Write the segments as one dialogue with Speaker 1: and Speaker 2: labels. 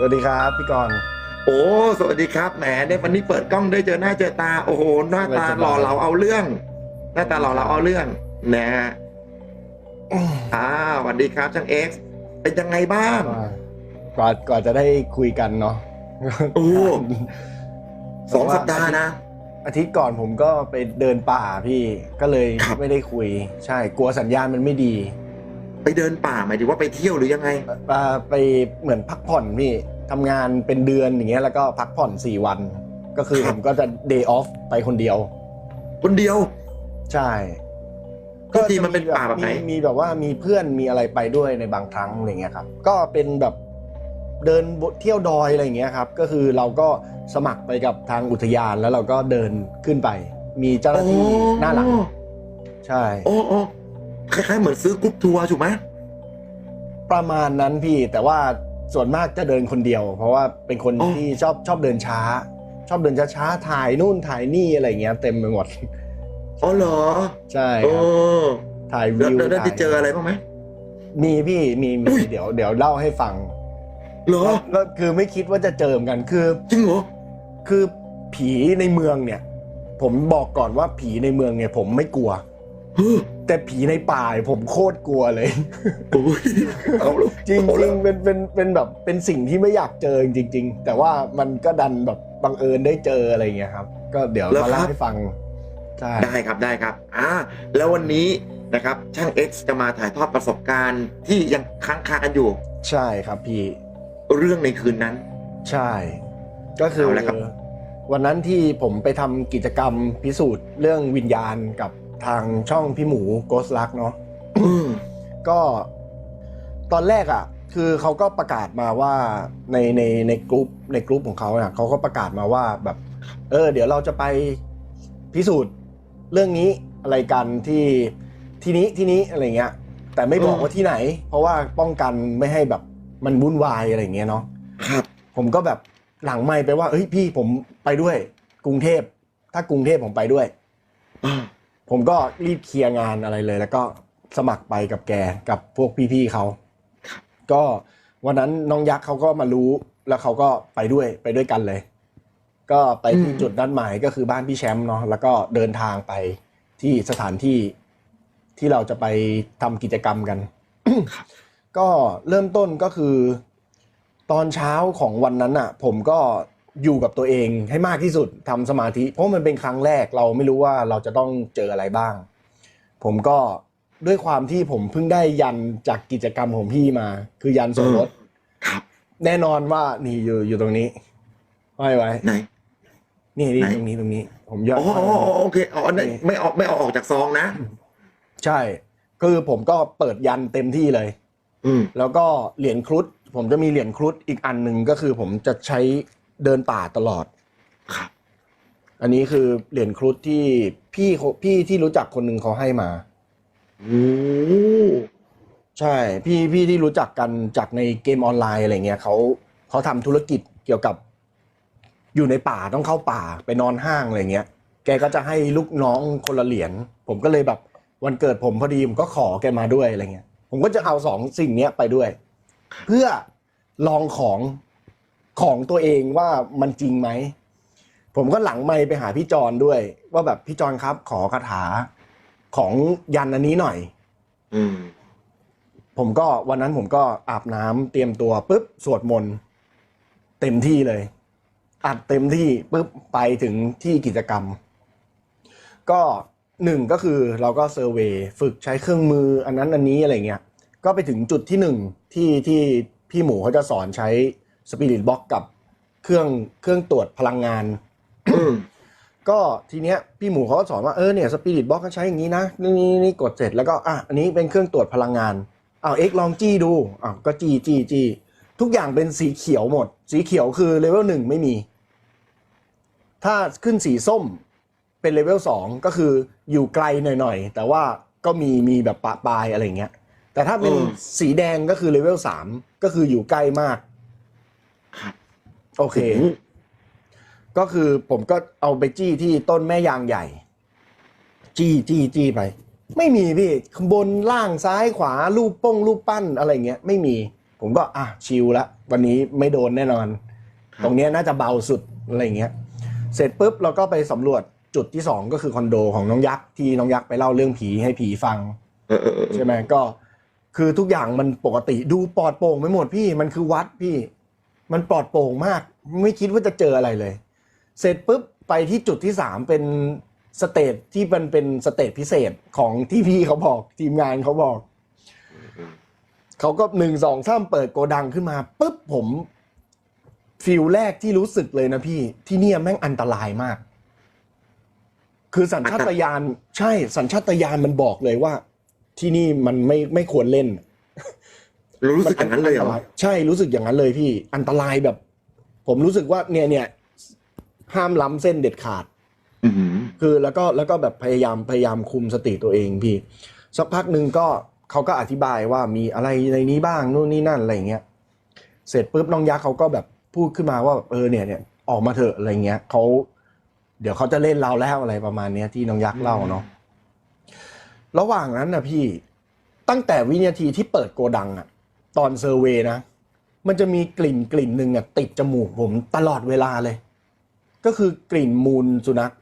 Speaker 1: สวัสดีครับพี่กรณ์
Speaker 2: โอ้ สวัสดีครับแหมในวันนี้เปิดกล้องได้เจอหน้าเจอตา โอ้โหหน้าตา
Speaker 1: สบายๆ
Speaker 2: หล่อเราเอาเรื่อง หน้าตาหล่อเราเอาเรื่องนะฮะอ่าสวัสดีครับช่างเอ็กซ์เป็นยังไงบ้าง
Speaker 1: กว่ากว่าจะได้คุยกันเนาะ
Speaker 2: โอ้สองสัปดาห์นะ
Speaker 1: อาทิตย์ก่อนผมก็ไปเดินป่าพี่ก็เลย
Speaker 2: ครับ
Speaker 1: ไม่ได้คุย ใช่ กลัวสัญญาณมันไม่ดี
Speaker 2: ไปเดินป่าหมายถึงว่าไปเที่ยวหรือยังไง
Speaker 1: อ่าไปเหมือนพักผ่อนพี่ทำงานเป็นเดือนอย่างเงี้ยแล้วก็พักผ่อนสี่วัน ก็คือ
Speaker 2: ค
Speaker 1: ผ
Speaker 2: รับ
Speaker 1: มก็จะ day off ไปคนเดียว
Speaker 2: คนเดียว
Speaker 1: ใช่
Speaker 2: ทุกทีมันเป็นป่าแบบไหน
Speaker 1: มีมีแบบว่ามีเพื่อนมีอะไรไปด้วยในบางครั้งอะไรเงี้ยครับ ก็เป็นแบบเดินเที่ยวดอยอะไรอย่างเงี้ยครับ ก็คือเราก็สมัครไปกับทางอุทยานแล้วเราก็เดินขึ้นไป มีเจ้าหน้าที่หน้าหลัง ใช่
Speaker 2: โอ้โอ้ คล้ายๆเหมือนซื้อกรุ๊ปทัวร์ถูกไหม
Speaker 1: ประมาณนั้นพี่แต่ว่าส่วนมากจะเดินคนเดียว เพราะว่าเป็นคนที่ชอบชอบเดินช้า ชอบเดินช้าๆถ่ายนู่นถ่ายนี่อะไรเงี้ยเต็มไปหมด
Speaker 2: อ๋อเหรอ
Speaker 1: ใช่
Speaker 2: โอ้
Speaker 1: ครับถ่าย
Speaker 2: แล้ว
Speaker 1: วิว
Speaker 2: แล้วได้ไป
Speaker 1: ถ่าย
Speaker 2: เจออะไรบ้างไหม
Speaker 1: มีพี่มีมีเดี๋ยวเดี๋ยวเล่าให้ฟัง
Speaker 2: เหรอ
Speaker 1: ก็คือไม่คิดว่าจะเจอเหมอนกันคือ
Speaker 2: จริงเหรอ
Speaker 1: คือผีในเมืองเนี่ย ผมบอกก่อนว่าผีในเมืองเนี่ย ผมไม่กลัว
Speaker 2: เฮ้อ
Speaker 1: แต่ผีในป่าเนี่ยผมโคตรกลัวเลย
Speaker 2: โอ้ยเอาแล้ว
Speaker 1: จริง
Speaker 2: เอา
Speaker 1: จ
Speaker 2: แล้
Speaker 1: ริ
Speaker 2: ว
Speaker 1: งเป็นเป็นเป็นแบบเป็นสิ่งที่ไม่อยากเจอจริง ๆ แต่ว่ามันก็ดันแบบบังเอิญได้เจออะไรเงี้ยครับ ก็เดี๋ยวมาเล่าให้ฟังใช่
Speaker 2: ได้ครับได้ครับอ่าแล้ววันนี้นะครับช่าง X จะมาถ่ายทอดประสบการณ์ที่ยังค้างคากันอยู่
Speaker 1: ใช่ครับพี่
Speaker 2: เรื่องในคืนนั้น
Speaker 1: ใช่ ก็คือ
Speaker 2: เอาละครับ
Speaker 1: วันนั้นที่ผมไปทำกิจกรรมพิสูจน์เรื่องวิญญาณกับ ทางช่องพี่หมูโกสลักเนาะ
Speaker 2: อืม
Speaker 1: ก็ตอนแรกอะ คือเขาก็ประกาศมาว่าในในในกลุ่มในกลุ่มของเขาเนี่ยเขาก็ประกาศมาว่าแบบ เออ เดี๋ยวเราจะไปพิสูจน์เรื่องนี้อะไรกันที่ที่นี้ที่นี้อะไรเงี้ย แต่ไม่บอก
Speaker 2: อืม
Speaker 1: ว่าที่ไหน เพราะว่าป้องกันไม่ให้แบบมันวุ่นวายอะไรเงี้ยเนาะ
Speaker 2: ครับ
Speaker 1: ผมก็แบบหลังไม่ไปว่าเฮ้ยพี่ผมไปด้วย กรุงเทพ ถ้ากรุงเทพผมไปด้วย
Speaker 2: อ่า
Speaker 1: ผมก็รีบเคลียร์งานอะไรเลย แล้วก็สมัครไปกับแกกับพวกพี่ๆเขาก็วันนั้นน้องยักษ์เขาก็มารู้แล้วเขาก็ไปด้วยไปด้วยกันเลย ก็ไปที่จุดนัดหมายก็คือบ้านพี่แชมป์เนาะแล้วก็เดินทางไปที่สถานที่ที่เราจะไปทำกิจกรรมกัน ก็เริ่มต้นก็คือ ตอนเช้าของวันนั้นอะ ผมก็ อยู่กับตัวเองให้มากที่สุดทำสมาธิ เพราะมันเป็นครั้งแรกเราไม่รู้ว่าเราจะต้องเจออะไรบ้าง ผมก็ด้วยความที่ผมเพิ่งได้ยันจากกิจกรรมของพี่มา คือยันสมรส
Speaker 2: ครับ
Speaker 1: แน่นอนว่านี่อยู่อยู่ตรงนี้ห้อยไว้
Speaker 2: ไหน
Speaker 1: นี่นี่
Speaker 2: ไหน
Speaker 1: ตรงนี้ตรงนี้ ผมยอ
Speaker 2: อ๋
Speaker 1: ด
Speaker 2: ออ๋ออ๋อโอเคอ๋ออันนั้นไม่ออกไม่เอาออกจากซองนะ
Speaker 1: ใช่ คือผมก็เปิดยันเต็มที่เลย
Speaker 2: อืม
Speaker 1: แล้วก็เหรียญครุฑผมจะมีเหรียญครุฑอีกอันหนึ่งก็คือผมจะใช้ เดินป่าตลอด
Speaker 2: ครับ
Speaker 1: อันนี้คือเหรียญครุฑที่พี่เขาพี่ที่รู้จักคนหนึ่งเขาให้มา
Speaker 2: โอ้
Speaker 1: ใช่ พี่พี่ที่รู้จักกันจากในเกมออนไลน์อะไรเงี้ยเขาเขาทำธุรกิจเกี่ยวกับ อยู่ในป่าต้องเข้าป่าไปนอนห้างอะไรเงี้ย แกก็จะให้ลูกน้องคนละเหรียญผมก็เลยแบบวันเกิดผมพอดีผมก็ขอแกมาด้วยอะไรเงี้ย ผมก็จะเอาสองสิ่งเนี้ยไปด้วย เพื่อลองของ ของตัวเองว่ามันจริงไหม ผมก็หลังไมค์ไปหาพี่จอนด้วย ว่าแบบพี่จอนครับ ขอคาถาของยันอันนี้หน่อย
Speaker 2: อืม
Speaker 1: ผมก็วันนั้นผมก็อาบน้ำเตรียมตัวปุ๊บสวดมนต์เต็มที่เลย อัดเต็มที่ปุ๊บไปถึงที่กิจกรรม ก็หนึ่งก็คือเราก็เซอร์เวย์ฝึกใช้เครื่องมืออันนั้นอันนี้อะไรเงี้ย ก็ไปถึงจุดที่หนึ่งที่ที่พี่หมูเขาจะสอนใช้ สปิริตบ็อกกับเครื่องเครื่องตรวจพลังงาน
Speaker 2: อืม
Speaker 1: ก็ทีเนี้ยพี่หมูเขาก็สอนว่าเออเนี่ยสปิริตบ็อกก็ใช้อย่างนี้นะนี่นี่นี่กดเสร็จแล้วก็อะอันนี้เป็นเครื่องตรวจพลังงานอ้าวเอ็กลองจี้ดูอ้าวก็จี้จี้จี้ทุกอย่างเป็นสีเขียวหมด สีเขียวคือเลเวลหนึ่งไม่มี ถ้าขึ้นสีส้มเป็นเลเวลสองก็คืออยู่ไกลหน่อยๆ แต่ว่าก็มีมีแบบปะปลายอะไรเงี้ย แต่ถ้าเป็น
Speaker 2: อืม
Speaker 1: สีแดงก็คือเลเวลสามก็คืออยู่ใกล้มาก
Speaker 2: ครับ
Speaker 1: โอเค ก็คือผมก็เอาไปจี้ที่ต้นแม่ยางใหญ่ จี้จี้จี้ไป ไม่มีพี่ข้างบนล่างซ้ายขวารูปป้งรูปปั้นอะไรเงี้ยไม่มี ผมก็อะชิลละวันนี้ไม่โดนแน่นอน
Speaker 2: ครับ
Speaker 1: ตรงเนี้ยน่าจะเบาสุดอะไรอย่างเงี้ย เสร็จปุ๊บเราก็ไปสำรวจจุดที่สองก็คือคอนโดของน้องยักษ์ที่น้องยักษ์ไปเล่าเรื่องผีให้ผีฟัง
Speaker 2: เออเออเออ
Speaker 1: ใช่ไหมก็ คือทุกอย่างมันปกติดูปลอดโปร่งไปหมดพี่มันคือวัดพี่ มันปลอดโปร่งมาก ไม่คิดว่าจะเจออะไรเลย เสร็จปุ๊บไปที่จุดที่สามเป็นสเตจที่มันเป็นสเตจพิเศษของที่พี่เขาบอกทีมงานเขาบอก เขาก็หนึ่งสองสามเปิดโกดังขึ้นมาปุ๊บผมฟิลแรกที่รู้สึกเลยนะพี่ที่เนี่ยแม่งอันตรายมาก คือสัญชาตญาณใช่สัญชาตญาณมันบอกเลยว่า ที่นี่มันไม่ไม่ควรเล่น
Speaker 2: รารู้สึกอย่างนั้นเลยเหรอ
Speaker 1: ตาใช่รู้สึกอย่างนั้นเลยพี่อันตรายแบบ ผมรู้สึกว่าเนี่ยเนี่ยห้ามล้ำเส้นเด็ดขาด
Speaker 2: อือหือ
Speaker 1: คือแล้วก็แล้วก็แบบพยายามพยายามคุมสติตัวเองพี่ สักพักหนึ่งก็เขาก็อธิบายว่ามีอะไรในนี้บ้างนู่นนี่นั่นอะไรอย่างเงี้ยเสร็จปุ๊บน้องยักษ์เขาก็แบบพูดขึ้นมาว่าแบบเออเนี่ยเนี่ยออกมาเถอะอะไรเงี้ยเขาเดี๋ยวเขาจะเล่นเราแล้วอะไรประมาณเนี้ยที่น้องยักษ์เล่าเนาะระหว่างนั้นนะพี่ตั้งแต่วินาทีที่เปิดโกดังอะ ตอนเซอร์เวย์นะ มันจะมีกลิ่นกลิ่นหนึ่งอะติดจมูกผมตลอดเวลาเลย ก็คือกลิ่นมูลสุนัข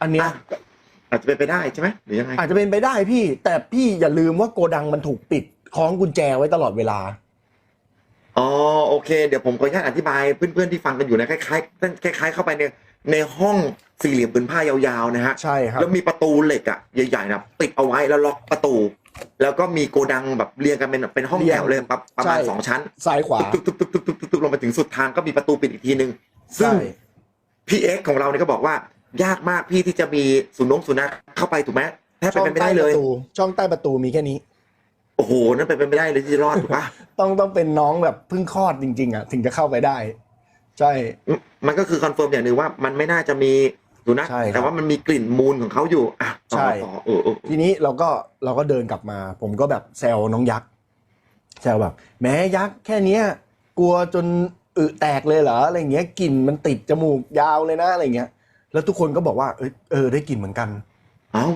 Speaker 1: อันเนี้ย
Speaker 2: อะอาจจะเป็นไปได้ใช่ไหมหรือยังไง
Speaker 1: อาจจะเป็นไปได้พี่ แต่พี่อย่าลืมว่าโกดังมันถูกปิดคล้องกุญแจไว้ตลอดเวลา
Speaker 2: อ๋อโอเค เดี๋ยวผมขออนุญาตอธิบายเพื่อนๆที่ฟังกันอยู่นะคล้ายๆคล้าย ๆ เข้าไปในในห้องสี่เหลี่ยมผืนผ้ายาวๆนะฮะ
Speaker 1: ใช่ครับ
Speaker 2: แล้วมีประตูเหล็กอะใหญ่ๆนะติดเอาไว้แล้วล็อกประตู แล้วก็มีโกดังแบบเรียงกันเป็นเป็นห้อง
Speaker 1: เรียง
Speaker 2: แถวเลยประประมาณ
Speaker 1: ใช่
Speaker 2: สองชั้น
Speaker 1: ซ้ายขวา
Speaker 2: ตุ๊บตุ๊บตุ๊บตุ๊บตุ๊บตุ๊บตุ๊บลงไปถึงสุดทางก็มีประตูปิดอีกทีนึง ซึ่ง
Speaker 1: ใช่
Speaker 2: พี่เอ็กซ์ของเราเนี่ยก็บอกว่ายากมากพี่ที่จะมีสุนงสุนัขเข้าไปถูกไหมแทบ
Speaker 1: ช่อง
Speaker 2: เป็นไป
Speaker 1: ใต้
Speaker 2: ไม่ได้
Speaker 1: ป
Speaker 2: เลย
Speaker 1: ระตูช่องใต้ประตูมีแค่นี้
Speaker 2: โอ้โหนั่นเป็นไปไม่ได้เลยที่จะรอดถูกปะ
Speaker 1: ต้องต้องเป็นน้องแบบเพิ่งคลอดจริง ๆ อะ ถึงจะเข้าไปได้ ใช่
Speaker 2: มันก็คือคอนเฟิร์มอย่างหนึ่งว่ามันไม่น่าจะมี สุนัข
Speaker 1: ใช่ครับ
Speaker 2: แต่ว่ามันมีกลิ่นมูลของเขาอยู่อะต่อ
Speaker 1: ใช่
Speaker 2: ต่อเออเออเอ
Speaker 1: ที
Speaker 2: อ
Speaker 1: นี้เราก็เราก็เดินกลับมา ผมก็แบบแซวน้องยักษ์แซวแบบแม้ยักษ์แค่เนี้ยกลัวจนอึแตกเลยเหรออะไรเงี้ยกลิ่นมันติดจมูกยาวเลยนะอะไรเงี้ย แล้วทุกคนก็บอกว่าเอยเออได้กลิ่นเหมือนกัน
Speaker 2: เอ้า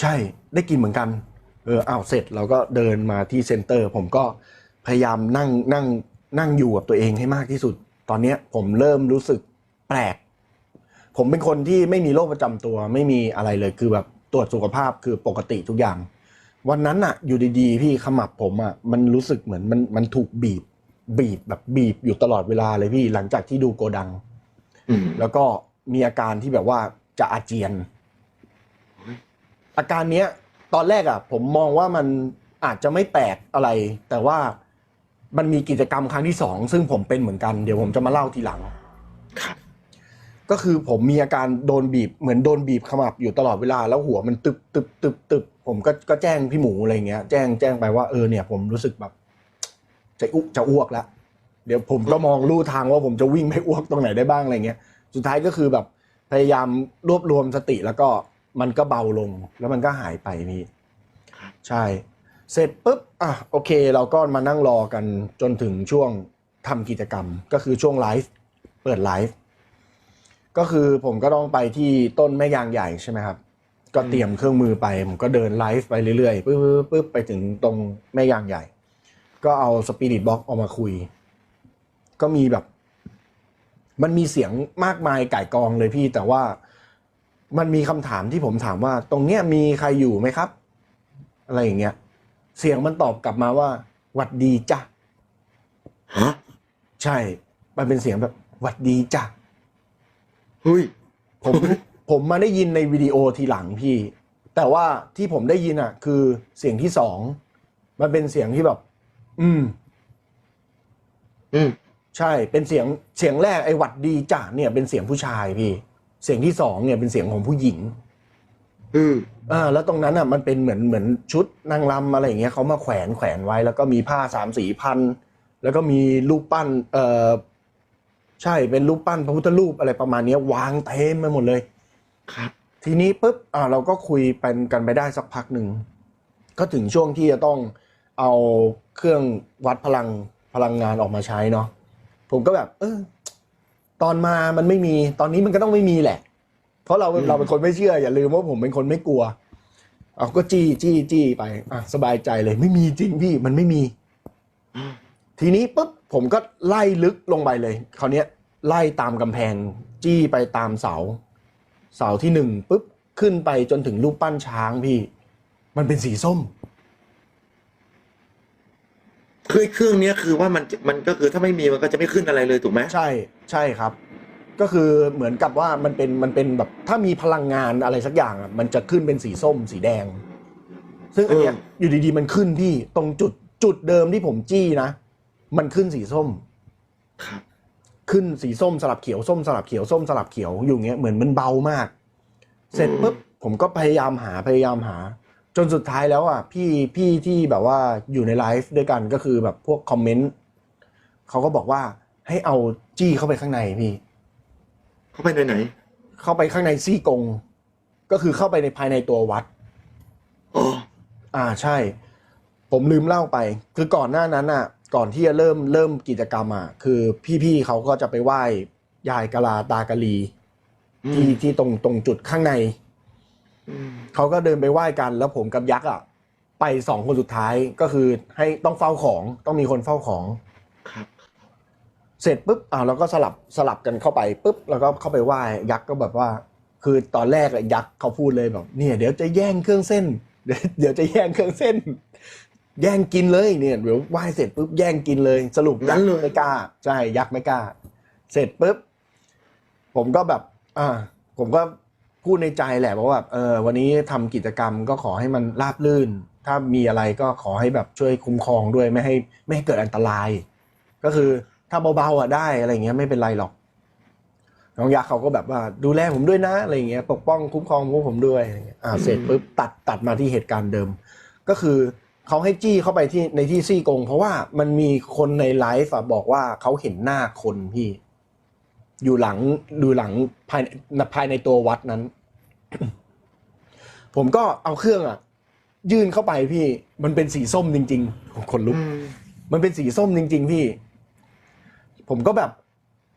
Speaker 1: ใช่ได้กินเหมือนกันเอออ้าวเสร็จเราก็เดินมาที่เซ็นเตอร์ ผมก็พยายามนั่งนั่งนั่งอยู่กับตัวเองให้มากที่สุด ตอนเนี้ยผมเริ่มรู้สึกแปลก ผมเป็นคนที่ไม่มีโรคประจำตัว ไม่มีอะไรเลยคือแบบตรวจสุขภาพคือปกติทุกอย่าง วันนั้นอะอยู่ดีๆ พี่ขมับผมอะมันรู้สึกเหมือนมันมันถูกบีบ บีบแบบบีบอยู่ตลอดเวลาเลยพี่หลังจากที่ดูโกดัง
Speaker 2: อืม
Speaker 1: แล้วก็มีอาการที่แบบว่าจะอาเจียน อาการเนี้ย ตอนแรกอะผมมองว่ามันอาจจะไม่แปลกอะไร แต่ว่ามันมีกิจกรรมครั้งที่สองซึ่งผมเป็นเหมือนกันเดี๋ยวผมจะมาเล่าทีหลัง
Speaker 2: ครับ
Speaker 1: ก็คือผมมีอาการโดนบีบเหมือนโดนบีบขมับอยู่ตลอดเวลาแล้วหัวมันตึบตึบตึบตึบผมก็ก็แจ้งพี่หมูอะไรเงี้ยแจ้งแจ้งไปว่าเออเนี่ยผมรู้สึกแบบ จะอุจะอ้วกแล้วเดี๋ยวผมก็มองลู่ทางว่าผมจะวิ่งไปอ้วกตรงไหนได้บ้างอะไรเงี้ย สุดท้ายก็คือแบบพยายามรวบรวมสติแล้วก็มันก็เบาลงแล้วมันก็หายไปพี่ใช่ เสร็จปุ๊บอะโอเค เราก็มานั่งรอกันจนถึงช่วงทำกิจกรรม ก็คือช่วงไลฟ์เปิดไลฟ์ ก็คือผมก็ต้องไปที่ต้นแม่ยางใหญ่ใช่ไหมครับ ก็เตรียมเครื่องมือไป ผมก็เดินไลฟ์ไปเรื่อยๆปึ๊บปึ๊บปึ๊บไปถึงตรงแม่ยางใหญ่ ก็เอาสปิริตบ็อกออกมาคุย ก็มีแบบ มันมีเสียงมากมายก่ายกองเลยพี่ แต่ว่ามันมีคำถามที่ผมถามว่า ตรงเนี้ยมีใครอยู่ไหมครับ อะไรอย่างเงี้ย เสียงมันตอบกลับมาว่าหวัดดีจ้ะ
Speaker 2: ฮะ
Speaker 1: ใช่ มันเป็นเสียงแบบหวัดดีจ้ะ
Speaker 2: เฮ้ย
Speaker 1: ผมผมมาได้ยินในวิดีโอทีหลังพี่ แต่ว่าที่ผมได้ยินอะ คือเสียงที่สองมันเป็นเสียงที่แบบ อืม
Speaker 2: อืม
Speaker 1: ใช่เป็นเสียงเสียงแรกไอ้หวัดดีจ้ะเนี่ยเป็นเสียงผู้ชายพี่ เสียงที่สองเนี่ยเป็นเสียงของผู้หญิง
Speaker 2: อืม
Speaker 1: อ่าแล้วตรงนั้นอะมันเป็นเหมือนเหมือนชุดนางรำอะไรอย่างเงี้ยเขามาแขวนแขวนไว้ แล้วก็มีผ้าสามสีพันแล้วก็มีรูปปั้น เอ่อ ใช่เป็นรูปปั้นพระพุทธรูปอะไรประมาณเนี้ยวางเต็มไปหมดเลย
Speaker 2: ครับ
Speaker 1: ทีนี้ปุ๊บอ่าเราก็คุยเป็นกันไปได้สักพักหนึ่งก็ถึงช่วงที่จะต้องเอาเครื่องวัดพลังพลังงานออกมาใช้เนาะผมก็แบบ เออตอนมามันไม่มีตอนนี้มันก็ต้องไม่มีแหละ เพราะเรา
Speaker 2: อืม
Speaker 1: เราเป็นคนไม่เชื่อ อย่าลืมว่าผมเป็นคนไม่กลัวเอาก็จี้จี้จี้ไปอะสบายใจเลย ไม่มีจริงพี่มันไม่มี
Speaker 2: อืม
Speaker 1: ทีนี้ปุ๊บ ผมก็ไล่ลึกลงไปเลยคราวเนี้ยไล่ตามกำแพงจี้ไปตามเสา เสาที่หนึ่งปุ๊บขึ้นไปจนถึงรูปปั้นช้างพี่ มันเป็นสีส้ม
Speaker 2: คือไอ้เครื่องเนี้ยคือว่ามันมันก็คือถ้าไม่มีมันก็จะไม่ขึ้นอะไรเลยถูกไหม
Speaker 1: ใช่ใช่ครับ ก็คือเหมือนกับว่ามันเป็นมันเป็นแบบถ้ามีพลังงานอะไรสักอย่างอะมันจะขึ้นเป็นสีส้มสีแดง ซึ่งอันเนี้ยอยู่ดีๆมันขึ้นพี่ตรงจุดจุดเดิมที่ผมจี้นะ มันขึ้นสีส้ม
Speaker 2: ครับ
Speaker 1: ขึ้นสีส้มสลับเขียวส้มสลับเขียวส้มสลับเขียวอยู่เงี้ยเหมือนมันเบามาก เสร็จปุ๊บผมก็พยายามหาพยายามหา จนสุดท้ายแล้วอะพี่พี่ที่แบบว่าอยู่ในไลฟ์ด้วยกันก็คือแบบพวกคอมเมนต์เขาก็บอกว่าให้เอาจี้เข้าไปข้างในพี่
Speaker 2: เข้าไปไหนไหน
Speaker 1: เข้าไปข้างในซี่กง ก็คือเข้าไปในภายในตัววัด
Speaker 2: อ๋อ
Speaker 1: อ่าใช่ ผมลืมเล่าไป คือก่อนหน้านั้นอะ ก่อนที่จะเริ่มเริ่มกิจกรรมอะคือพี่ๆเขาก็จะไปไหว้ยายกะลาตากะลี
Speaker 2: อื
Speaker 1: ที่
Speaker 2: ม
Speaker 1: ที่ตรงตรงจุดข้างใน
Speaker 2: อืม
Speaker 1: เขาก็เดินไปไหว้กัน แล้วผมกับยักษ์อะไปสองคนสุดท้ายก็คือให้ต้องเฝ้าของต้องมีคนเฝ้าของ
Speaker 2: ครับ
Speaker 1: เสร็จปุ๊บอ่าเราก็สลับสลับกันเข้าไปปุ๊บแล้วก็เข้าไปไหว้ยักษ์ก็แบบว่า คือตอนแรกอะยักษ์เขาพูดเลยแบบเนี่ยเดี๋ยวจะแย่งเครื่องเส้น เดี๋ยวเดี๋ยวจะแย่งเครื่องเส้น แย่งกินเลยเนี่ยเดี๋ยวไหว้เสร็จปุ๊บแย่งกินเลย สรุป
Speaker 2: งั้
Speaker 1: ยัก
Speaker 2: น
Speaker 1: ษ์
Speaker 2: เลย
Speaker 1: ไม่กล้าใช่ยักษ์ไม่กล้า เสร็จปุ๊บผมก็แบบ อ่า ผมก็พูดในใจแหละว่าแบบเออวันนี้ทำกิจกรรมก็ขอให้มันราบรื่น ถ้ามีอะไรก็ขอให้แบบช่วยคุ้มครองด้วยไม่ให้ไม่ให้เกิดอันตราย ก็คือถ้าเบาๆอะได้อะไรเงี้ยไม่เป็นไรหรอกน้องยักษ์เขาก็แบบว่าดูแลผมด้วยนะอะไรเงี้ยปกป้องคุ้มครองพวกผมด้วยอะไรเงี้ยอ่าเสร็จปุ๊บตัดตัดมาที่เหตุการณ์เดิม ก็คือ เขาให้จี้เข้าไปที่ในที่ซี่กง เพราะว่ามันมีคนในไลฟ์อะบอกว่าเขาเห็นหน้าคนพี่ อยู่หลังดูหลังภายในภายในตัววัดนั้น ผมก็เอาเครื่องอะยื่นเข้าไปพี่ มันเป็นสีส้มจริงๆคนลุก
Speaker 2: อืม
Speaker 1: มันเป็นสีส้มจริง ๆ พี่ ผมก็แบบ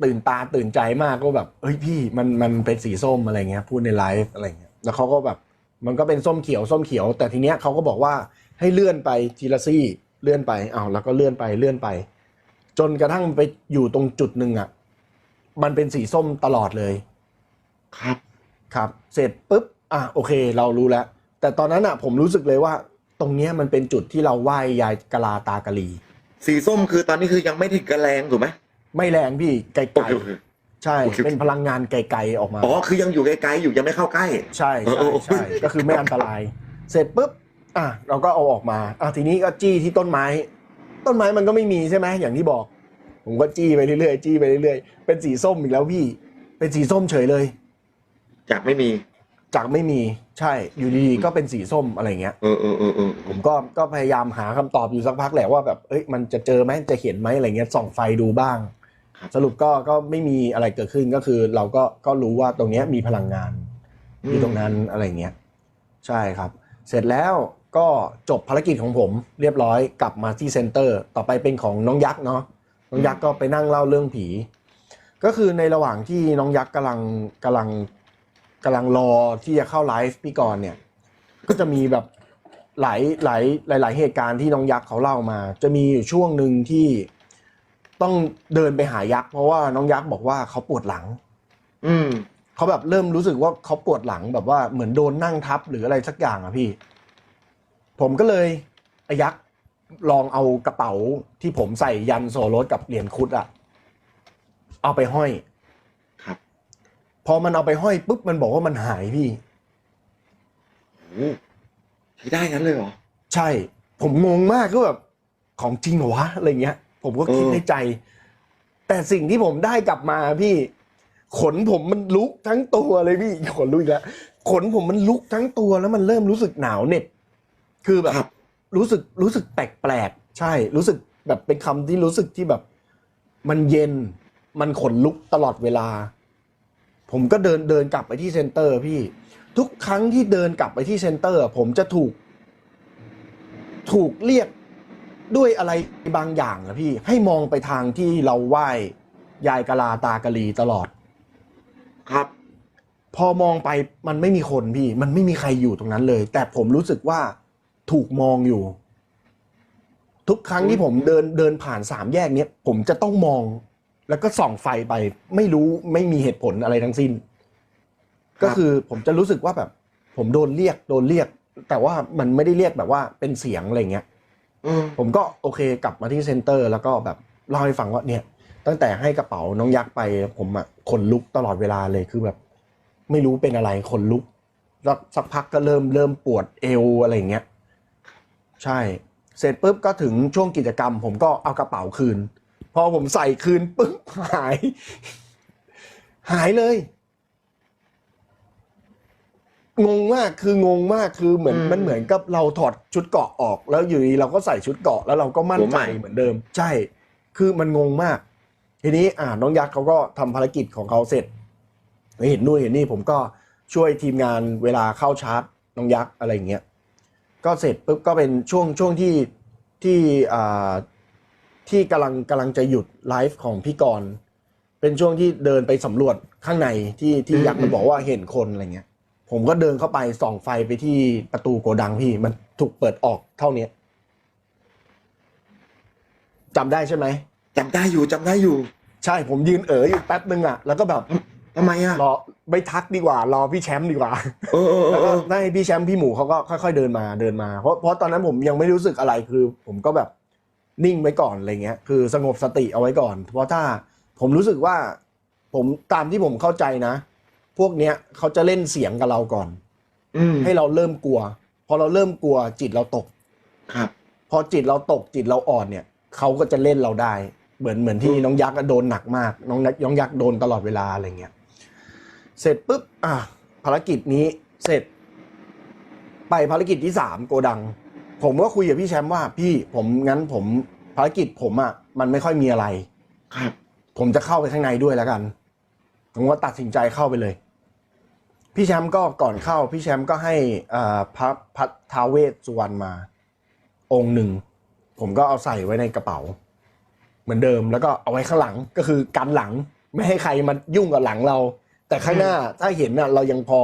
Speaker 1: ตื่นตาตื่นใจมากก็แบบเฮ้ยพี่มันมันเป็นสีส้มอะไรเงี้ย พูดในไลฟ์อะไรเงี้ย แล้วเขาก็แบบ มันก็เป็นส้มเขียวส้มเขียว แต่ทีเนี้ยเขาก็บอกว่า ให้เลื่อนไปทีละซี่เลื่อนไปอ้าวแล้วก็เลื่อนไปเลื่อนไป จนกระทั่งไปอยู่ตรงจุดหนึ่งอะ มันเป็นสีส้มตลอดเลย
Speaker 2: ครับ
Speaker 1: ครับ เสร็จปุ๊บอะโอเค เรารู้แล้ว แต่ตอนนั้นอะ ผมรู้สึกเลยว่า ตรงเนี้ยมันเป็นจุดที่เราไหว้ยายกะลาตากะลี
Speaker 2: สีส้มคือตอนนี้คือยังไม่ถึงกระแรงถูกไหม
Speaker 1: ไม่แรงพี่ไก
Speaker 2: โอ
Speaker 1: ล
Speaker 2: เคโอเค
Speaker 1: ๆใช่
Speaker 2: โอเค
Speaker 1: เป็นพลังงานไกลๆออกมา
Speaker 2: อ๋อคือยังอยู่ไกลๆอยู่ยังไม่เข้าใกล้
Speaker 1: ใช่
Speaker 2: เออ
Speaker 1: ใช่
Speaker 2: เออ
Speaker 1: ใช่ก็คือไม่อันตราย เสร็จปุ๊บ อะเราก็เอาออกมาอะทีนี้ก็จี้ที่ต้นไม้ ต้นไม้มันก็ไม่มีใช่ไหมอย่างที่บอก ผมก็จี้ไปเรื่อยๆจี้ไปเรื่อยๆเป็นสีส้มอีกแล้วพี่ เป็นสีส้มเฉยเลย
Speaker 2: จากไม่มี
Speaker 1: จากไม่มีใช่อยู่ดีๆก็เป็นสีส้มอะไรเงี้ย
Speaker 2: เออเออเออเออ
Speaker 1: ผมก็ก็พยายามหาคำตอบอยู่สักพักแหละว่าแบบเอ้ยมันจะเจอไหมจะเห็นไหมอะไรเงี้ยส่องไฟดูบ้าง สรุปก็ก็ไม่มีอะไรเกิดขึ้นก็คือ เราก็ก็รู้ว่าตรงเนี้ยมีพลังงานอยู่ตรงนั้นอะไรเงี้ย ใช่ครับ เสร็จแล้ว ก็จบภารกิจของผมเรียบร้อยกลับมาที่เซ็นเตอร์ ต่อไปเป็นของน้องยักษ์เนาะน้องยักษ์ก็ไปนั่งเล่าเรื่องผี ก็คือในระหว่างที่น้องยักษ์กำลังกำลังกำลังรอที่จะเข้าไลฟ์พี่กรณ์เนี่ย ก็จะมีแบบหลายหลายหลายหลายเหตุการณ์ที่น้องยักษ์เขาเล่ามา จะมีอยู่ช่วงหนึ่งที่ต้องเดินไปหายักษ์เพราะว่าน้องยักษ์บอกว่าเขาปวดหลัง
Speaker 2: อืม
Speaker 1: เขาแบบเริ่มรู้สึกว่าเขาปวดหลังแบบว่าเหมือนโดนนั่งทับหรืออะไรสักอย่างอะพี่ ผมก็เลยไอายักษ์ลองเอากระเป๋าที่ผมใส่ยันโซโลสกับเหรียญคุดอะเอาไปห้อย
Speaker 2: ครับ
Speaker 1: พอมันเอาไปห้อยปุ๊บมันบอกว่ามันหายพี่
Speaker 2: โอ้ใช้ได้งั้นเลยเหรอ
Speaker 1: ใช่ ผมงงมากก็แบบของจริงเหรอวะอะไรเงี้ย ผมก็คิด
Speaker 2: เออ
Speaker 1: ในใจ แต่สิ่งที่ผมได้กลับมาพี่ ขนผมมันลุกทั้งตัวเลยพี่ขนลุกอีกแล้วขนผมมันลุกทั้งตัวแล้วมันเริ่มรู้สึกหนาวเหน็บ คือแบบ
Speaker 2: ครับ
Speaker 1: รู้สึกรู้สึกแปลกๆใช่ รู้สึกแบบเป็นคำที่รู้สึกที่แบบ มันเย็นมันขนลุกตลอดเวลา ผมก็เดินเดินกลับไปที่เซ็นเตอร์พี่ ทุกครั้งที่เดินกลับไปที่เซ็นเตอร์ ผมจะถูก ถูกเรียกด้วยอะไรบางอย่างอะพี่ ให้มองไปทางที่เราไหว้ยายกะลาตากะลีตลอด
Speaker 2: ครับ
Speaker 1: พอมองไปมันไม่มีคนพี่ มันไม่มีใครอยู่ตรงนั้นเลย แต่ผมรู้สึกว่า ถูกมองอยู่ ทุกครั้งที่ผมเดินเดินผ่านสามแยกเนี้ยผมจะต้องมอง แล้วก็ส่องไฟไป ไม่รู้ไม่มีเหตุผลอะไรทั้งสิ้น ก็คือผมจะรู้สึกว่าแบบ ผมโดนเรียกโดนเรียก แต่ว่ามันไม่ได้เรียกแบบว่าเป็นเสียงอะไรเงี้ย
Speaker 2: อืม
Speaker 1: ผมก็โอเคกลับมาที่เซ็นเตอร์ แล้วก็แบบเล่าให้ฟังว่าเนี่ย ตั้งแต่ให้กระเป๋าน้องยักษ์ไป ผมอะขนลุกตลอดเวลาเลยคือแบบ ไม่รู้เป็นอะไรขนลุกแล้วสักพักก็เริ่มเริ่มปวดเอวอะไรอย่างเงี้ย ใช่ เสร็จปุ๊บก็ถึงช่วงกิจกรรม ผมก็เอากระเป๋าคืน พอผมใส่คืนปุ๊บหาย หายเลย งงมากคืองงมากคือเหมือน
Speaker 2: อืม
Speaker 1: มันเหมือนกับเราถอดชุดเกราะออก แล้วอยู่ดีเราก็ใส่ชุดเกราะแล้วเราก็มั่น
Speaker 2: หัวให
Speaker 1: ใจ
Speaker 2: ม่
Speaker 1: เหมือนเดิม ใช่ คือมันงงมาก ทีนี้อ่าน้องยักษ์เขาก็ทำภารกิจของเขาเสร็จ เห็นนู่นเห็นนี่ผมก็ช่วยทีมงานเวลาเข้าชาร์จน้องยักษ์อะไรอย่างเงี้ย ก็เสร็จปุ๊บก็เป็นช่วงช่วงที่ที่อ่าที่กำลังกำลังจะหยุดไลฟ์ของพี่กรณ์เป็นช่วงที่เดินไปสำรวจข้างในที่ที่
Speaker 2: อืม
Speaker 1: ยักษ์มันบอกว่าเห็นคนอะไรเงี้ย ผมก็เดินเข้าไปส่องไฟไปที่ประตูโกดังพี่มันถูกเปิดออกเท่าเนี้ยจำได้ใช่ไหม
Speaker 2: จำได้อยู่จำได้อยู่
Speaker 1: ใช่ผมยืนเอ๋ออยู่แป๊บนึงอะ แล้วก็แบบ
Speaker 2: ทำไมอะ
Speaker 1: รอไม่ทักดีกว่า รอพี่แชมป์ดีกว่า
Speaker 2: เออเออเอ
Speaker 1: แล้ว
Speaker 2: อ
Speaker 1: ก็
Speaker 2: เออ
Speaker 1: ได้พี่แชมป์พี่หมูเขาก็ค่อย ๆเดินมาเดินมา เพราะเพราะตอนนั้นผมยังไม่รู้สึกอะไรคือ ผมก็แบบนิ่งไว้ก่อนอะไรเงี้ย คือสงบสติเอาไว้ก่อน เพราะถ้าผมรู้สึกว่า ผมตามที่ผมเข้าใจนะ พวกเนี้ยเขาจะเล่นเสียงกับเราก่อน
Speaker 2: อืม
Speaker 1: ให้เราเริ่มกลัว พอเราเริ่มกลัวจิตเราตก
Speaker 2: ครับ
Speaker 1: พอจิตเราตกจิตเราอ่อนเนี่ยเขาก็จะเล่นเราได้ เหมือนเหมือนที่น้องยักษ์อะโดนหนักมาก น้องยักษ์น้องยักษ์โดนตลอดเวลาอะไรเงี้ย เสร็จปุ๊บอะภารกิจนี้เสร็จ ไปภารกิจที่สามโกดัง ผมก็คุยกับพี่แชมป์ว่า พี่ผมงั้นผมภารกิจผมอะมันไม่ค่อยมีอะไร
Speaker 2: ครับ
Speaker 1: ผมจะเข้าไปข้างในด้วยแล้วกันผมก็ตัดสินใจเข้าไปเลย พี่แชมป์ก็ก่อนเข้า พี่แชมป์ก็ให้อ่าพระพระท้าวเวสสุวรรณมา องค์หนึ่ง ผมก็เอาใส่ไว้ในกระเป๋า เหมือนเดิมแล้วก็เอาไว้ข้างหลังก็คือกันหลัง ไม่ให้ใครมายุ่งกับหลังเรา แต่ข้างหน้าถ้าเห็นน่ะเรายังพอ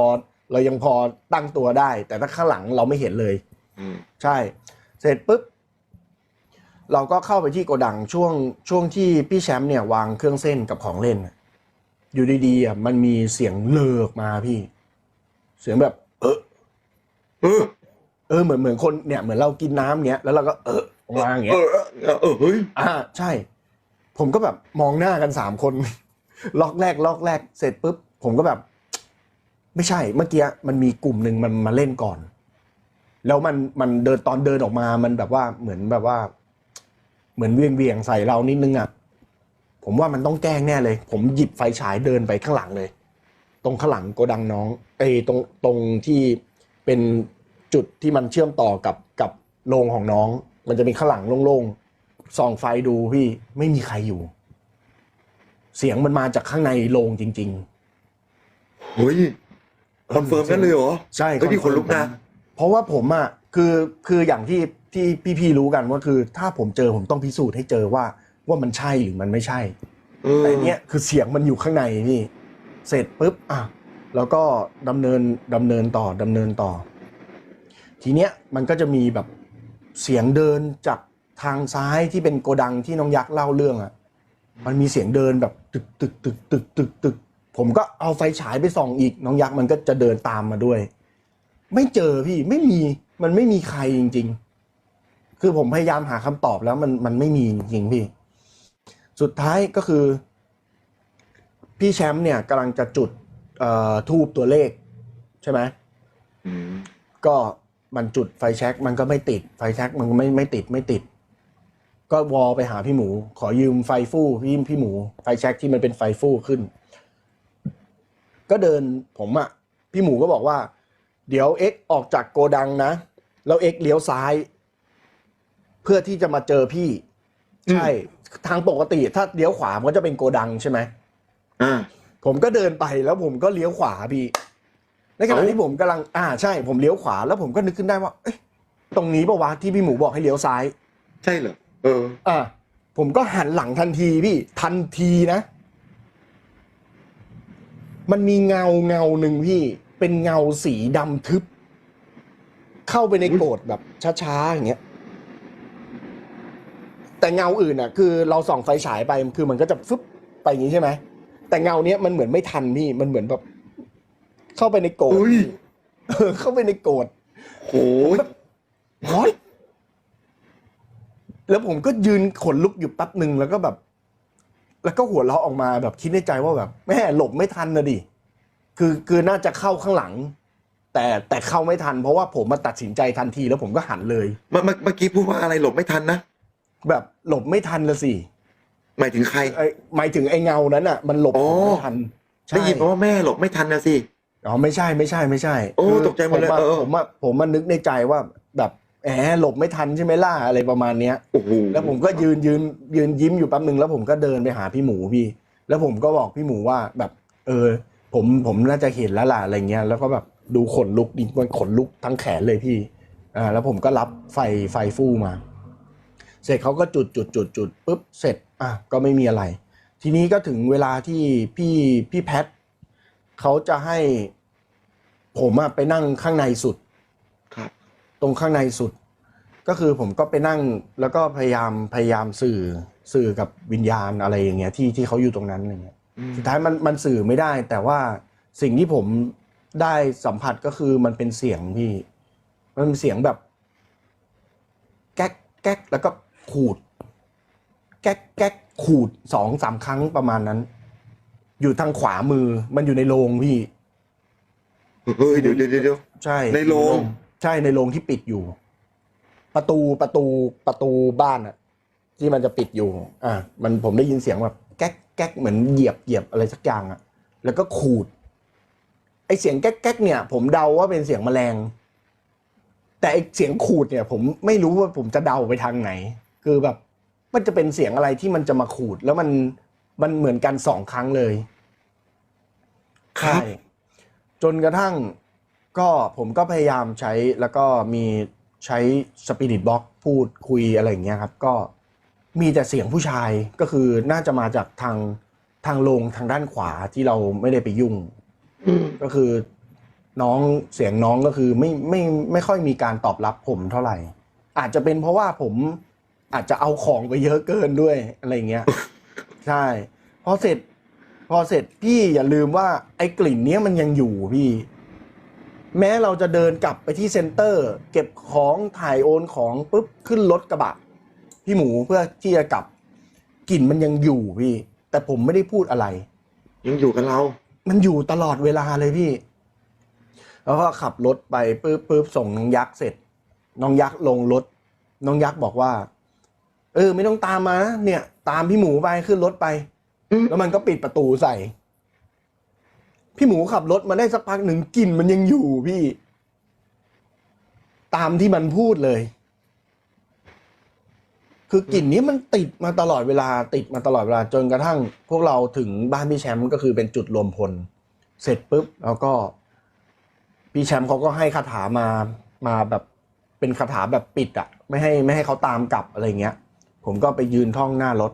Speaker 1: เรายังพอตั้งตัวได้ แต่ถ้าข้างหลังเราไม่เห็นเลย
Speaker 2: อืม
Speaker 1: ใช่ เสร็จปุ๊บเราก็เข้าไปที่โกดังช่วงช่วงที่พี่แชมป์เนี่ยวางเครื่องเส้นกับของเล่นน่ะอยู่ดีๆอะมันมีเสียงเลิกมาพี่ เสียงแบบ เออ
Speaker 2: เออ
Speaker 1: เออเหมือนเหมือนคนเนี่ยเหมือนเรากินน้ำเนี้ยแล้วเราก็เออออกมาอย่าง
Speaker 2: เอ
Speaker 1: เงี้ย
Speaker 2: อเออเออเฮ้ย
Speaker 1: อ่าใช่ ผมก็แบบมองหน้ากันสามคน ล็อกแรกล็อกแรกเสร็จปุ๊บ ผมก็แบบ ไม่ใช่เมื่อกี้มันมีกลุ่มหนึ่งมันมาเล่นก่อน แล้วมันมันเดินตอนเดินออกมามันแบบว่าเหมือนแบบว่า เหมือนเวียงเวียงใส่เรานิดนึงอะผมว่ามันต้องแกล้งแน่เลย ผมหยิบไฟฉายเดินไปข้างหลังเลย ตรงข้างหลังโกดังน้องเอตรงตรงที่เป็นจุดที่มันเชื่อมต่อกับกับโรงของน้อง มันจะเป็นข้างหลังโล่งๆส่องไฟดูพี่ไม่มีใครอยู่ เสียงมันมาจากข้างในโรงจริง ๆ
Speaker 2: เฮ้ย
Speaker 1: ๆ
Speaker 2: คอนเฟิร์มกันเลยเหรอ
Speaker 1: ใช่
Speaker 2: เฮ้ยนี่ขนลุกนะ
Speaker 1: เพราะว่าผมอะคือคืออย่างที่ที่พี่ๆรู้กันว่าคือ ถ้าผมเจอผมต้องพิสูจน์ให้เจอว่าว่ามันใช่หรือมันไม่ใช่
Speaker 2: เออ
Speaker 1: แต่เนี้ยคือเสียงมันอยู่ข้างในนี่เสร็จปุ๊บอะแล้วก็ดำเนินดำเนินต่อดำเนินต่อ ทีเนี้ยมันก็จะมีแบบเสียงเดินจากทางซ้ายที่เป็นโกดังที่น้องยักษ์เล่าเรื่องอะมันมีเสียงเดินแบบตึกตึกตึกตึกตึกตึก ผมก็เอาไฟฉายไปส่องอีกน้องยักษ์มันก็จะเดินตามมาด้วย ไม่เจอพี่ไม่มีมันไม่มีใครจริง ๆ คือผมพยายามหาคำตอบแล้วมันมันไม่มีจริงพี่ สุดท้ายก็คือ พี่แชมป์เนี่ยกำลังจะจุดเออทูบตัวเลข ใช่ไหมก็มันจุดไฟแช็กมันก็ไม่ติด ไฟแช็กมันไม่ไม่ติดไม่ติด ก็วอลไปหาพี่หมู ขอยืมไฟฟู่พี่พี่หมู ไฟแช็กที่มันเป็นไฟฟู่ขึ้น ก็เดินผมอะ่ะพี่หมูก็บอกว่า เดี๋ยวเอ็กออกจากโกดังนะ แล้วเอ็กเลี้ยวซ้าย เพื่อที่จะมาเจอพี่ ใช่ ทางปกติถ้าเลี้ยวขวามันก็จะเป็นโกดังใช่ไหม
Speaker 2: อ่า
Speaker 1: ผมก็เดินไปแล้วผมก็เลี้ยวขวาพี่ในขณะ
Speaker 2: เอ้า
Speaker 1: ที่ผมกำลังอ่าใช่ ผมเลี้ยวขวาแล้วผมก็นึกขึ้นได้ว่าเอ๊ะตรงนี้ปะวะที่พี่หมูบอกให้เลี้ยวซ้าย
Speaker 2: ใช่เหรอเออ
Speaker 1: อ่า ผมก็หันหลังทันทีพี่ ทันทีนะ มันมีเงาเงาหนึ่งพี่ เป็นเงาสีดำทึบ เข้าไปในโกรธแบบช้าๆอย่างเงี้ย แต่เงาอื่นอะ คือเราส่องไฟฉายไปคือมันก็จะฟึบไปอย่างนี้ใช่ไหมแต่เงาเนี้ยมันเหมือนไม่ทันพี่มันเหมือนแบบ เข้าไปในโกรธ
Speaker 2: อุ้ย
Speaker 1: เออเข้าไปในโกรธ
Speaker 2: โอ้ย
Speaker 1: พอดแล้วผมก็ยืนขนลุกอยู่แป๊บหนึ่งแล้วก็แบบ แล้วก็หัวเราะออกมาแบบคิดในใจว่าแบบแม่หลบไม่ทันนะดิคือคือน่าจะเข้าข้างหลัง แต่แต่เข้าไม่ทัน เพราะว่าผมมาตัดสินใจทันทีแล้วผมก็หันเลย
Speaker 2: เมื่อเมื่อเมื่อกี้พูดว่าอะไรหลบไม่ทันนะ
Speaker 1: แบบหลบไม่ทันละสิ
Speaker 2: หมายถึงใคร
Speaker 1: ไอ้หมายถึงไอ้เงานั้นอะ มันหลบ
Speaker 2: อ๋อ
Speaker 1: ผมไม่ทันใช่
Speaker 2: ได้ยินมาว่าแม่หลบไม่ทันนะสิ
Speaker 1: อ๋อไม่ใช่ไม่ใช่ไม่ใช่
Speaker 2: โอ้
Speaker 1: คือ
Speaker 2: ตกใจหมดเลย
Speaker 1: ผอะ
Speaker 2: เออ
Speaker 1: ผมว่าผมมานึกในใจว่าแบบ แหมหลบไม่ทันใช่ไหมล่ะอะไรประมาณเนี้ย
Speaker 2: โอ้โห
Speaker 1: แล้วผมก็ยืนยืนยืนยิ้มอยู่แป๊บหนึ่งแล้วผมก็เดินไปหาพี่หมูพี่ แล้วผมก็บอกพี่หมูว่าแบบ เออ ผมผมน่าจะเห็นแล้วล่ะอะไรเงี้ยแล้วก็แบบดูขนลุกดิมันขนลุกทั้งแขนเลยพี่อ่าแล้วผมก็รับไฟไฟฟู่มา เสร็จเขาก็จุดจุดจุดจุดปุ๊บเสร็จอะก็ไม่มีอะไร ทีนี้ก็ถึงเวลาที่พี่พี่แพทเขาจะให้ ผมอะไปนั่งข้างในสุด
Speaker 2: ครับ
Speaker 1: ตรงข้างในสุด ก็คือผมก็ไปนั่งแล้วก็พยายามพยายามสื่อสื่อกับวิญญาณอะไรอย่างเงี้ยที่ที่เขาอยู่ตรงนั้นอะไรเงี้ย
Speaker 2: อืม
Speaker 1: สุดท้ายมันมันสื่อไม่ได้ แต่ว่าสิ่งที่ผมได้สัมผัสก็คือมันเป็นเสียงพี่ มันเป็นเสียงแบบ แก๊กแก๊กแล้วก็ขูด แก๊กแก๊กขูดสองสามครั้งประมาณนั้น อยู่ทางขวามือมันอยู่ในโรงพี่
Speaker 2: เฮ้ยเดี๋ยวเดี๋ยวเดี๋ยว
Speaker 1: ใช่
Speaker 2: ในโรง
Speaker 1: ใช่ในโรงที่ปิดอยู่ ประตูประตูประตูบ้านอะที่มันจะปิดอยู่ อะมันผมได้ยินเสียงแบบแก๊กแก๊กเหมือนเหยียบเหยียบอะไรสักอย่างอะแล้วก็ขูด ไอเสียงแก๊กแก๊กเนี่ย ผมเดาว่าเป็นเสียงแมลง แต่ไอเสียงขูดเนี่ย ผมไม่รู้ว่าผมจะเดาไปทางไหน คือแบบ มันจะเป็นเสียงอะไรที่มันจะมาขูด แล้วมันมันเหมือนกันสองครั้งเลย
Speaker 2: ครับ
Speaker 1: ใช่จนกระทั่ง ก็ผมก็พยายามใช้แล้วก็มีใช้สปิริตบ็อกพูดคุยอะไรอย่างเงี้ยครับ ก็มีแต่เสียงผู้ชายก็คือน่าจะมาจากทางทางลงทางด้านขวาที่เราไม่ได้ไปยุ่ง ก็คือน้องเสียงน้องก็คือไม่ไม่ไม่ค่อยมีการตอบรับผมเท่าไหร่ อาจจะเป็นเพราะว่าผมอาจจะเอาของไปเยอะเกินด้วยอะไรเงี้ยใช่พอเสร็จ พอเสร็จพี่อย่าลืมว่าไอ้กลิ่นเนี้ยมันยังอยู่พี่ แม้เราจะเดินกลับไปที่เซ็นเตอร์ เก็บของถ่ายโอนของปุ๊บขึ้นรถกระบะ พี่หมูเพื่อที่จะกลับกลิ่นมันยังอยู่พี่ แต่ผมไม่ได้พูดอะไร
Speaker 2: ยังอยู่กับเรา
Speaker 1: มันอยู่ตลอดเวลาเลยพี่ แล้วก็ขับรถไปปุ๊บปุ๊บส่งน้องยักษ์เสร็จ น้องยักษ์ลงรถ น้องยักษ์บอกว่า เออ ไม่ต้องตามมานะเนี่ย ตามพี่หมูไปขึ้นรถไป
Speaker 2: อืม
Speaker 1: แล้วมันก็ปิดประตูใส่ พี่หมูขับรถมาได้สักพักหนึ่งกลิ่นมันยังอยู่พี่ ตามที่มันพูดเลย คือกลิ่นนี้มันติดมาตลอดเวลา ติดมาตลอดเวลาจนกระทั่ง พวกเราถึงบ้านพี่แชมป์ก็คือเป็นจุดรวมพล เสร็จปุ๊บแล้วก็ พี่แชมป์เขาก็ให้คาถามามาแบบเป็นคาถาแบบปิดอะไม่ให้ไม่ให้เขาตามกลับอะไรเงี้ย ผมก็ไปยืนท่องหน้ารถ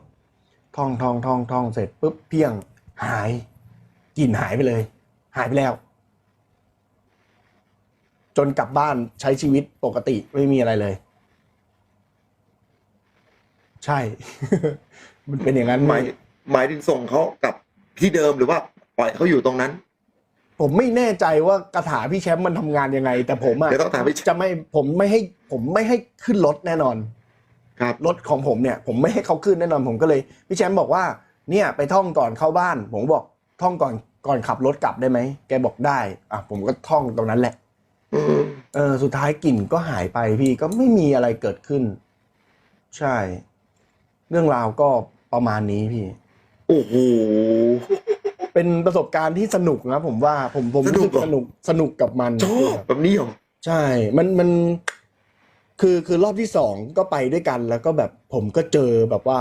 Speaker 1: ท่องท่องท่องท่องเสร็จปุ๊บเพียงหาย กลิ่นหายไปเลย หายไปแล้ว จนกลับบ้านใช้ชีวิตปกติไม่มีอะไรเลย ใช่ มันเป็นอย่างนั้น
Speaker 2: หมายหมายถึงส่งเขากลับที่เดิมหรือว่าปล่อยเขาอยู่ตรงนั้น
Speaker 1: ผมไม่แน่ใจว่ากระถาพี่แชมป์มันทำงานยังไง แต่ผมอะ
Speaker 2: เดี๋ยวต้องถามพี่แชมป์
Speaker 1: จะไม่ผมไม่ให้ ผมไม่ให้ขึ้นรถแน่นอน
Speaker 2: ครับ
Speaker 1: รถของผมเนี่ย ผมไม่ให้เขาขึ้นแน่นอนผมก็เลยพี่แชมป์บอกว่า เนี่ย ไปท่องก่อนเข้าบ้าน ผมบอกท่องก่อน ก่อนขับรถกลับได้ไหม แกบอกได้ อะ ผมก็ท่องตรงนั้นแหละ
Speaker 2: อืม
Speaker 1: เออ สุดท้ายกลิ่นก็หายไปพี่ก็ไม่มีอะไรเกิดขึ้น ใช่ เรื่องราวก็ประมาณนี้พี่
Speaker 2: โอ้โห
Speaker 1: เป็นประสบการณ์ที่สนุกนะผมว่า ผมผม
Speaker 2: สนุ
Speaker 1: รู้
Speaker 2: ก
Speaker 1: สึก
Speaker 2: เหรอ
Speaker 1: สนุกสนุกกับมัน
Speaker 2: ชอบแบบนี้เหรอ
Speaker 1: ใช่ มันมัน คือคือรอบที่สองก็ไปด้วยกันแล้วก็แบบผมก็เจอแบบว่า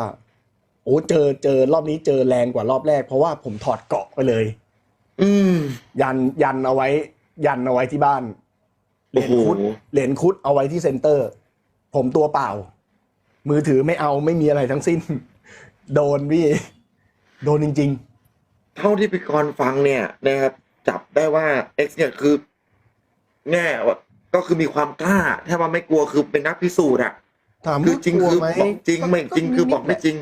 Speaker 1: โอ้เจอเจอรอบนี้เจอแรงกว่ารอบแรก เพราะว่าผมถอดเกราะไปเลย
Speaker 2: อืม
Speaker 1: ยันยันเอาไว้ ยันเอาไว้ที่บ้าน เหรียญคุด
Speaker 2: โอ้โห
Speaker 1: เหรียญคุดเอาไว้ที่เซ็นเตอร์ ผมตัวเปล่า มือถือไม่เอาไม่มีอะไรทั้งสิ้น โดนพี่ โดนจริง
Speaker 2: เท่าที่พี่กรณ์ฟังเนี่ยนะครับ จับได้ว่า X เนี่ยคือแน่ว่าก็คือมีความกล้าถ้าว่าไม่กลัวคือเป็นนักพิสูจน์อะ
Speaker 1: ถาม
Speaker 2: คือ
Speaker 1: ว่า
Speaker 2: จริง
Speaker 1: กลัว
Speaker 2: คือ
Speaker 1: ไหม
Speaker 2: บอกจริงไม่จริงคือบอกไม่จริง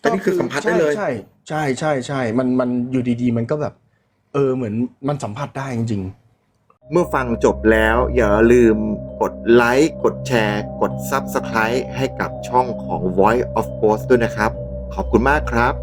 Speaker 2: แต่นี่คือสัมผัสได้เลย
Speaker 1: ใช่ใช่ใช่ใช่มันมันอยู่ดีๆ มันก็แบบ เออเหมือนมันสัมผัสได้จริง
Speaker 2: เมื่อฟังจบแล้วอย่าลืมกดไลค์กดแชร์ กด Subscribe ให้กับช่องของ Voice of Ghost ด้วยนะครับ ขอบคุณมากครับ